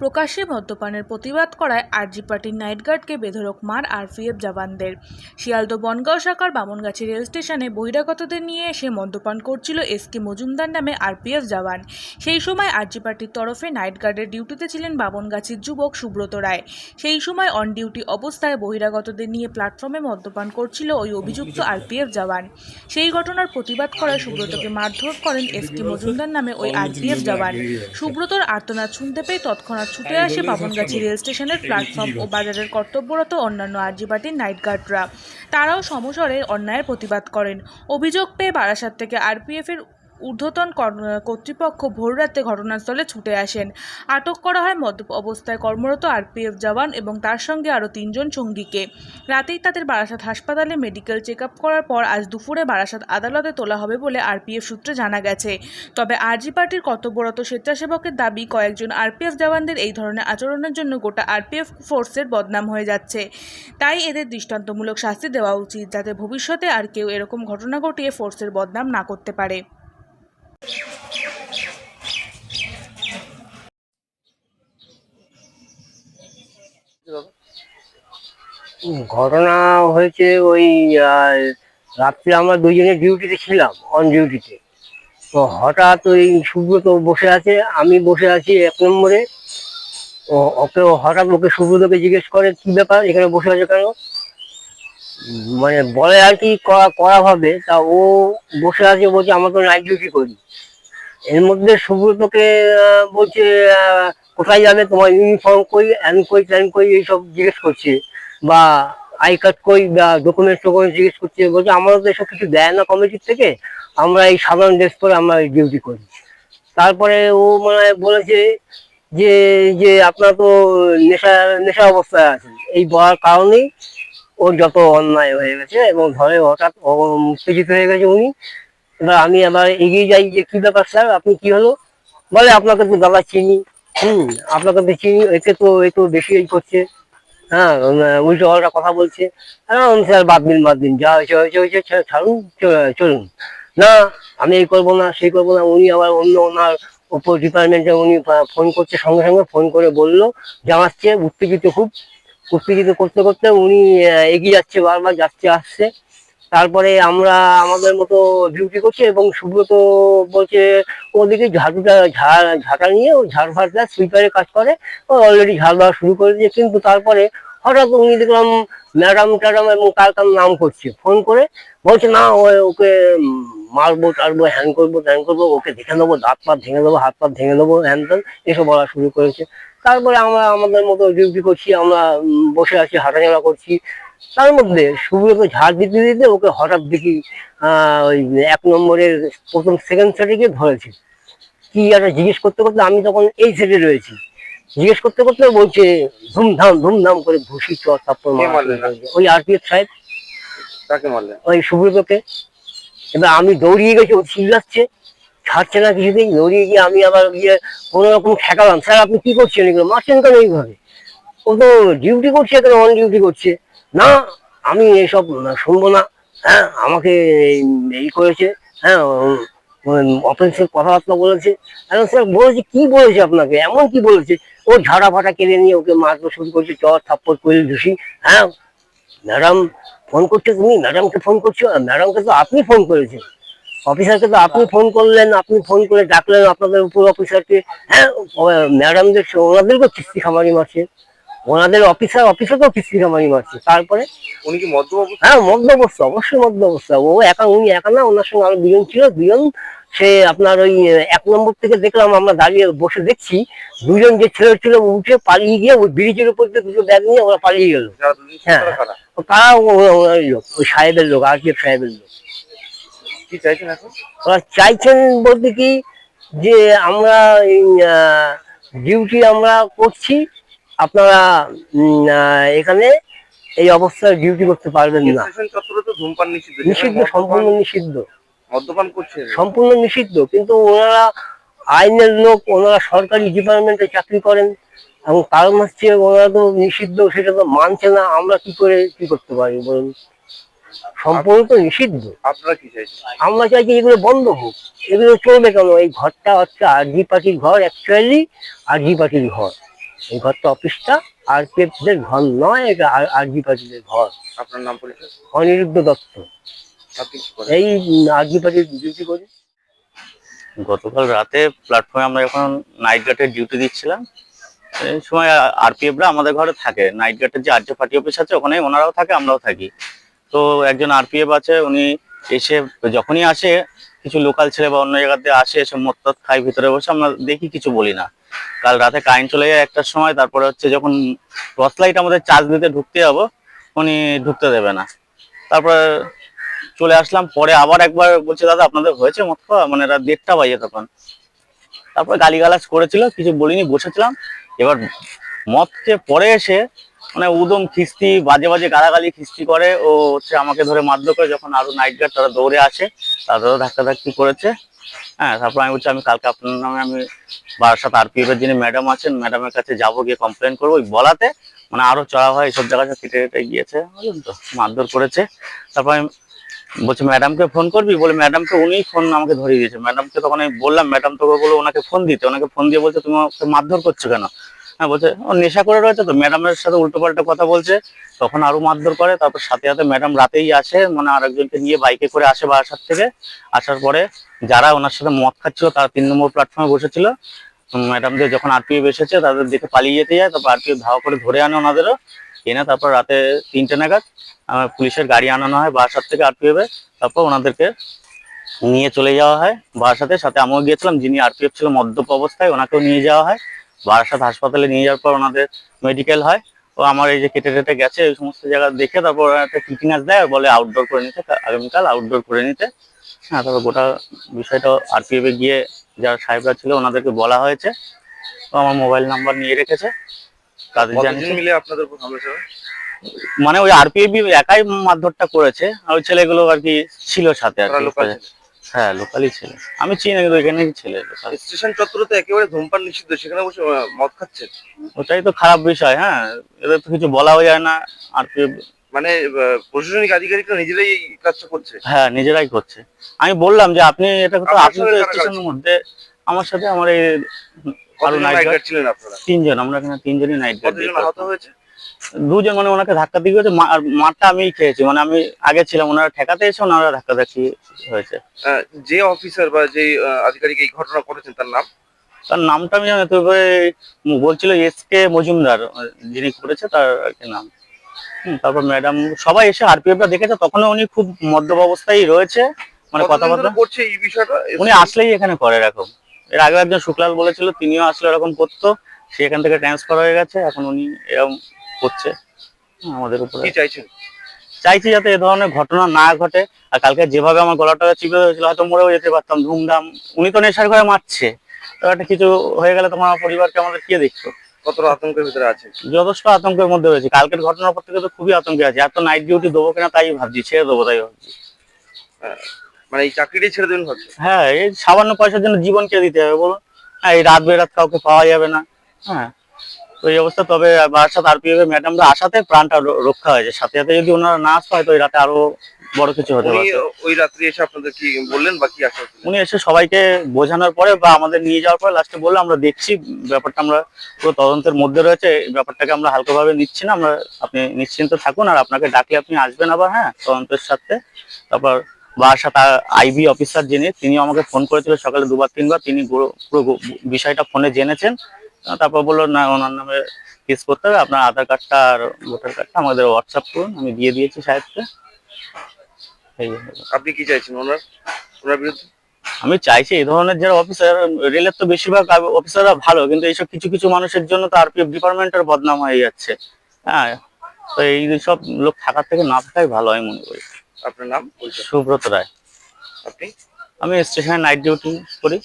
প্রকাশ্যে মদ্যপানের প্রতিবাদ করায় আরজি পার্টির নাইট গার্ডকে বেধড়ক মার আরপিএফ জওয়ানদের। শিয়ালদহ বনগাঁও শাখার বামনগাছি রেল স্টেশনে বহিরাগতদের নিয়ে এসে মদ্যপান করছিল এস কে মজুমদার নামে আরপিএফ জওয়ান। সেই সময় আরজি পার্টির তরফে নাইট গার্ডের ডিউটিতে ছিলেন বামনগাছির যুবক সুব্রত রায়। সেই সময় অন ডিউটি অবস্থায় বহিরাগতদের নিয়ে প্ল্যাটফর্মে মদ্যপান করছিল ওই অভিযুক্ত আরপিএফ জওয়ান। সেই ঘটনার প্রতিবাদ করায় সুব্রতকে মারধর করেন এস কে মজুমদার নামে ওই আরপিএফ জওয়ান। সুব্রতর আর্তনাদ শুনতে পেয়ে তৎক্ষণাৎ ছুটে আসে বামনগাছি রেল স্টেশনের প্ল্যাটফর্ম ও বাজারের কর্তব্যরত অন্যান্য আরজি পার্টির নাইট গার্ডরা তারাও সমসরে অন্যায়ের প্রতিবাদ করেন। অভিযোগ পেয়ে বারাসাত থেকে আরপিএফের ঊর্ধ্বতন কর- কর্তৃপক্ষ ভোররাতে ঘটনাস্থলে ছুটে আসেন। আটক করা হয় মদ্যপ অবস্থায় কর্মরত আরপিএফ জওয়ান এবং তার সঙ্গে আরও তিনজন সঙ্গীকে। রাতেই তাদের বারাসাত হাসপাতালে মেডিকেল চেক করার পর আজ দুপুরে বারাসাত আদালতে তোলা হবে বলে আরপিএফ সূত্রে জানা গেছে। তবে আরজি পার্টির কর্তব্যরত স্বেচ্ছাসেবকের দাবি, কয়েকজন আরপিএফ জওয়ানদের এই ধরনের আচরণের জন্য গোটা আরপিএফ ফোর্সের বদনাম হয়ে যাচ্ছে। তাই এদের দৃষ্টান্তমূলক শাস্তি দেওয়া উচিত, যাতে ভবিষ্যতে আর কেউ এরকম ঘটনা ঘটিয়ে ফোর্সের বদনাম না করতে পারে। ঘটনা হয়েছে ওই রাত্রে আমরা দুজনে ডিউটিতে ছিলাম অন ডিউটিতে তো হঠাৎ ওই সুব্রত বসে আছে, আমি বসে আছি এক নম্বরে। ও, ওকে হঠাৎ ওকে সুব্রতকে জিজ্ঞেস করে, কি ব্যাপার? এখানে বসে আছে কেন? মানে বলে আর কি করা ভাবে তা ও বসে আছে বলছে, আমরা তো নাইট ডিউটি করি। এর মধ্যে সুব্রতকে বলছে কোথায় যাবে? তোমার ইউনিফর্ম কই অ্যান কই ট্যান কই, এইসব জিজ্ঞেস করছে। বা আই কার্ড কই বা ডকুমেন্টস ডকুমেন্টস জিজ্ঞেস করছে, বলছে আমারও তো এসব কিছু দেয় না কমিটির থেকে, আমরা এই সাধারণ ড্রেস পরে আমরা ডিউটি করি। তারপরে ও মানে বলেছে যে যে আপনার তো নেশা নেশা অবস্থায় আছেন। এই বলার কারণেই ওর যত অন্যায় হয়ে গেছে এবং ধরে হঠাৎ উত্তেজিত হয়ে গেছে উনি। এবার আমি আবার এগিয়ে যাই যে, কি ব্যাপার স্যার? আপনি কি হলো? বলে, আপনাকে তো দাদা চিনি। হুম, আপনাকে তো চিনি একে তো, এ তো বেশি এই করছে। হ্যাঁ উল্টো পাল্টা কথা বলছে। স্যার, বাদ দিন বাদ দিন, যা হয়েছে হয়েছে হয়েছে ছাড়ুন চলুন। না, আমি এই করব না, সেই করব না, উনি আবার অন্য ওনার উপর ডিপার্টমেন্টে উনি ফোন করছে, সঙ্গে সঙ্গে ফোন করে বলল, জানাচ্ছে, উত্তেজিত খুব, উত্তেজিত করতে করতে উনি এগিয়ে যাচ্ছে, বারবার যাচ্ছে, আসছে। তারপরে আমরা আমাদের মতো ডিউটি করছি এবং সুব্রত বলছে, ওদিকে ঝাড়ুটা ঝাড়, ঝাঁটা নিয়ে ও ঝাড় ফাড়টা সুইপারের কাজ করে। ও অলরেডি ঝাড় দেওয়া শুরু করে দিয়েছে। কিন্তু তারপরে হঠাৎ উনি দেখলাম ম্যাডাম ট্যাডাম এবং কার কার নাম করছে। ফোন করে বলছে, না ওকে মারবো, টারবো হ্যান করব ত্যান করব, ওকে দেখে নেব দাঁত পাত ভেঙে দেবো, হাত পাত ভেঙে দেবো হ্যান ত্যান এসব বলা শুরু করেছে। তারপরে আমরা আমাদের মতো ডিউটি করছি, আমরা বসে আছি, হাঁটাচলা করছি। তার মধ্যে সুব্রত ঝাড় দিতে দিতে ওকে হঠাৎ দেখি ওই এক নম্বরের প্রথম সেকেন্ড সেটে গিয়ে ধরেছে। কি একটা জিজ্ঞেস করতে করতে আমি তখন এই সেটে রয়েছি। জিজ্ঞেস করতে করতে বলছে ধুমধাম ধুমধাম করে ঘুষি চর তারপর? ওই আরপিএফ সাহেব। কাকে মারলেন? ওই সুব্রতকে। এবার আমি দৌড়িয়ে গেছি ও চিল্লাচ্ছে ছাড়ছে না কিছুতেই। দৌড়িয়ে গিয়ে আমি আবার গিয়ে কোনো রকম ঠেকালাম। স্যার আপনি কি করছেন এগুলো? মারছেন কেন এইভাবে? ও তো ডিউটি করছে কেন? অন ডিউটি করছে। না, আমি এসব শুনব না। হ্যাঁ আমাকে এই- করেছে হ্যাঁ অফেন্সের কথাবার্তা বলেছে। এখন স্যার বলেছে, কি বলেছে আপনাকে? এমন কি বলেছে? ও ঝাড়া ফাটা কেড়ে নিয়ে ওকে মারতে শুরু করছে, চর, থাপ্পড় করে ধুসি হ্যাঁ। ম্যাডাম, ফোন করছ তুমি? ম্যাডামকে ফোন করছ? ম্যাডামকে তো আপনি ফোন করেছেন। অফিসারকে তো আপনি ফোন করলেন, আপনি ফোন করে ডাকলেন আপনাদের উপর অফিসারকে হ্যাঁ। ম্যাডামদের ওনাদেরকেও কিস্তি খামারি মারছে। ওনাদের অফিসার অফিসারকেও কিস্তি খামারি মারছে তারপরে উনি কি মদ্য হ্যাঁ মধ্য অবস্থা অবশ্যই মধ্য অবস্থা ও একা উনি একা না ওনার সঙ্গে আরও দুজন ছিল। দুজন সে আপনার ওই এক নম্বর থেকে দেখলাম আমরা দাঁড়িয়ে বসে দেখছি। দুজন যে ছেলে ছিল উঠে পালিয়ে গিয়ে ওই ব্রিজের উপর দিয়ে দুটো ব্যাগ নিয়ে ওরা পালিয়ে গেল। হ্যাঁ। তারা কারা? তারা ও- ওনারই লোক ওই সাহেবের লোক আর কি সাহেবের লোক। ওরা চাইছেন বলতে কি যে আমরা ডিউটি আমরা করছি। আপনারা এখানে এই অবস্থায় ডিউটি করতে পারবেন না। ধূমপান নিষিদ্ধ সম্পূর্ণ নিষিদ্ধ। মদ্যপান করছে সম্পূর্ণ নিষিদ্ধ। কিন্তু ওনারা আইনের লোক ওনারা সরকারি ডিপার্টমেন্টে চাকরি করেন এবং কারণ হচ্ছে ওনারা তো নিষিদ্ধ সেটা তো মানছে না। আমরা কি করে কি করতে পারি বলুন? সম্পূর্ণ তো নিষিদ্ধ। আপনারা কি চাইছেন? আমরা চাইছি এগুলো বন্ধ হোক। এগুলো চলবে কেন? এই ঘরটা হচ্ছে আরজি পার্টির ঘর অ্যাকচুয়ালি আরজি পার্টির ঘর। এই ঘরটা অফিসটা আর পেপদের ঘর নয় এটা আরজি ঘর। আপনার নাম পরিচয় অনিরুদ্ধ দত্ত। এই আরজি ডিউটি করি। গতকাল রাতে প্ল্যাটফর্মে আমরা যখন নাইট গার্ডের ডিউটি দিচ্ছিলাম এই সময় আরপিএফরা আমাদের ঘরে থাকে। নাইট গার্ডের যে আর্য পার্টি অফিস আছে ওখানে ওনারাও থাকে আমরাও থাকি। তো একজন আরপিএফ আছে উনি এসে যখনই আসে কিছু লোকাল ছেলে বা অন্য জায়গাতে আসে এসে মত্তত খাই ভিতরে বসে আমরা দেখি কিছু বলি না। কাল রাতে কারেন্ট চলে যায় একটার সময়, তারপরে হচ্ছে যখন টর্চ লাইট আমাদের চার্জ দিতে ঢুকতে যাব, উনি ঢুকতে দেবে না। তারপরে চলে আসলাম, পরে আবার একবার বলছে, দাদা, আপনাদের হয়েছে খাওয়া? মানে রাত দেড়টা বাজে তখন। তারপর গালিগালাজ করেছিল, কিছু বলিনি, বসেছিলাম। এবার মদ খেয়ে পরে এসে মানে উদম খিস্তি, বাজে বাজে গালাগালি খিস্তি করে, ও হচ্ছে আমাকে ধরে মারধর করে, যখন আরও নাইট গার্ড তারা দৌড়ে আসে তাদেরও ধাক্কাধাক্কি করেছে। হ্যাঁ তারপর আমি বলছি, আমি কালকে আপনার নামে আমি বারাসাত আরপিএফ এর যিনি ম্যাডাম আছেন, ম্যাডামের কাছে যাব গিয়ে কমপ্লেন করব। ওই বলাতে মানে আরও চড়া হয় এইসব জায়গা কেটে কেটে গিয়েছে, বুঝলেন তো, মারধর করেছে। তারপর আমি বলছি, ম্যাডামকে ফোন করবি? বলে, ম্যাডামকে উনিই ফোন আমাকে ধরিয়ে দিয়েছে। ম্যাডামকে তখন আমি বললাম, ম্যাডাম তোকে বলে ওনাকে ফোন দিতে। ওনাকে ফোন দিয়ে বলছে, তুমি মারধর করছ কেন? হ্যাঁ বলছে, ও নেশা করে রয়েছে তো, ম্যাডামের সাথে উল্টো পাল্টা কথা বলছে, তখন আরও মারধর করে, তারপর সাথে সাথে ম্যাডাম রাতেই আসে মানে আরেকজনকে নিয়ে বাইকে করে আসে বাসার থেকে। আসার পরে যারা ওনার সাথে মদ খাচ্ছিল, তারা তিন নম্বর প্ল্যাটফর্মে বসেছিল। ম্যাডামদের যখন আরপিএফ এসেছে, তাদের দেখে পালিয়ে যেতে যায়, তারপর আরপিএফ ধাওয়া করে ধরে আনে ওনাদেরও। এনে তারপর রাতে তিনটে নাগাদ পুলিশের গাড়ি আনানো হয় বাসার থেকে আরপিএফ তারপর ওনাদেরকে নিয়ে চলে যাওয়া হয় বারাসাতে। সাথে আমিও গিয়েছিলাম, যিনি আরপিএফ ছিল মদ্যপ অবস্থায়, ওনাকেও নিয়ে যাওয়া হয়। বারাসাত হাসপাতালে নিয়ে যাওয়ার পর ওনাদের মেডিকেল হয়। ও আমার এই যে কেটে কেটে গেছে এই সমস্ত জায়গা দেখে তারপর একটা ফিটনেস দেয় আর বলে আউটডোর করে নিতে আগামীকাল আউটডোর করে নিতে। হ্যাঁ তারপর গোটা বিষয়টা আরপিএফ গিয়ে যারা সাহেবরা ছিল ওনাদেরকে বলা হয়েছে। ও আমার মোবাইল নাম্বার নিয়ে রেখেছে। তাদের মিলে আপনাদের উপর হামলা চালায় মানে ওই আরপিএফ একাই মারধরটা করেছে আর ওই ছেলেগুলো আর কি ছিল সাথে আর কি হ্যাঁ লোকালই ছিল। আমি চিনি কিন্তু এখানেই ছেলে। স্টেশন চত্বরে তো একেবারে ধূমপান নিষিদ্ধ সেখানে বসে মদ খাচ্ছে? ওটাই তো খারাপ বিষয় হ্যাঁ। এদের তো কিছু বলাও যায় না আর মানে প্রশাসনিক আধিকারিকরা নিজেরাই এই কাজটা করছে? হ্যাঁ নিজেরাই করছে। আমি বললাম যে আপনি এটা তো আপনার আপনি তো স্টেশনের মধ্যে আমার সাথে আমার এই আরও নাইট গার্ড গার্ড ছিলেন আপনারা? তিনজন আমরা এখানে তিনজনই নাইট গার্ড কতজন আহত হয়েছে? দুজন মানে ওনাকে ধাক্কা দিয়ে গেছে আর মারটা আমিই খেয়েছি। মানে আমি আগে ছিলাম ওনারা ঠেকাতে এসে ওনারা ধাক্কা ধাক্কি হয়েছে যে অফিসার বা যে আধিকারিক এই ঘটনা করেছেন তার নাম? তার নামটা আমি জানি তবে বলছিল এস কে মজুমদার যিনি করেছে তার কি নাম। তারপর ম্যাডাম সবাই এসে আরপিএফটা দেখেছে তখন উনি খুব মদ্যপ অবস্থায় রয়েছে মানে কথাবার্তা। করছে এই বিষয়টা? উনি আসলেই এখানে করে এরকম। এর আগে একজন শুক্লাল বলেছিল তিনিও আসলে এরকম করতো সে এখান থেকে ট্রান্সফার হয়ে গেছে এখন উনি এরকম করছে। আমাদের উপরে। কি চাইছেন? চাইছি যাতে এ ধরনের ঘটনা না ঘটে আর কালকে যেভাবে আমার গলাটা চিপে হয়েছিল হয়তো মরেও যেতে পারতাম ধুমধাম। উনি তো নেশার ঘরে মারছে। তো একটা কিছু হয়ে গেলে তোমার পরিবারকে আমাদের কে দেখতো? কতটা আতঙ্কের ভিতরে আছে? যথেষ্ট আতঙ্কের মধ্যে রয়েছে। কালকের ঘটনার পর থেকে তো খুবই আতঙ্কে আছে। নাইট ডিউটি দেবো কিনা তাই ভাবছি ছেড়ে দেবো তাই ভাবছি। মানে এই ছেড়ে দেবেন ভাবছেন? হ্যাঁ এই সামান্য পয়সার জন্য জীবন কে দিতে হবে বলুন? হ্যাঁ এই রাত বেরাত কাউকে পাওয়া যাবে না। হ্যাঁ তো এই অবস্থা। তবে বারাসাত আরপিএফ ম্যাডামরা আসাতে প্রাণটা রক্ষা হয়েছে সাথে সাথে যদি ওনারা না আসতো হয়তো ওই রাতে আরও বড় কিছু হতে পারতো। ওই রাত্রি এসে আপনাদের কি বললেন বা কি আশা উনি এসে সবাইকে বোঝানোর পরে বা আমাদের নিয়ে যাওয়ার পরে লাস্টে বলল আমরা দেখছি ব্যাপারটা আমরা পুরো তদন্তের মধ্যে রয়েছে। এই ব্যাপারটাকে আমরা হালকাভাবে নিচ্ছি না। আমরা আপনি নিশ্চিন্ত থাকুন। আর আপনাকে ডাকলে আপনি আসবেন আবার হ্যাঁ তদন্তের সাথে। তারপর বাসার আইবি অফিসার যিনি তিনি আমাকে ফোন করেছিল সকালে দুবার তিনবার। তিনি পুরো পুরো বিষয়টা ফোনে জেনেছেন। তারপর বলল না ওনার নামে কেস করতে হবে। আপনার আধার কার্ডটা আর ভোটার কার্ডটা আমাদের হোয়াটসঅ্যাপ করুন। আমি দিয়ে দিয়েছি সাহেবকে। আপনি কি চাইছেন ওনার ওনার বিরুদ্ধে? আমি চাইছি এই ধরনের যারা অফিসার রেলের তো বেশিরভাগ অফিসাররা ভালো কিন্তু এইসব কিছু কিছু মানুষের জন্য তো আরপিএফ ডিপার্টমেন্টের বদনাম হয়ে যাচ্ছে। হ্যাঁ তো এই সব লোক থাকার থেকে না থাকাই ভালো আমি মনে করি। আপনার নাম? সুব্রত রায়। আপনি? আমি স্টেশনে নাইট ডিউটি করি।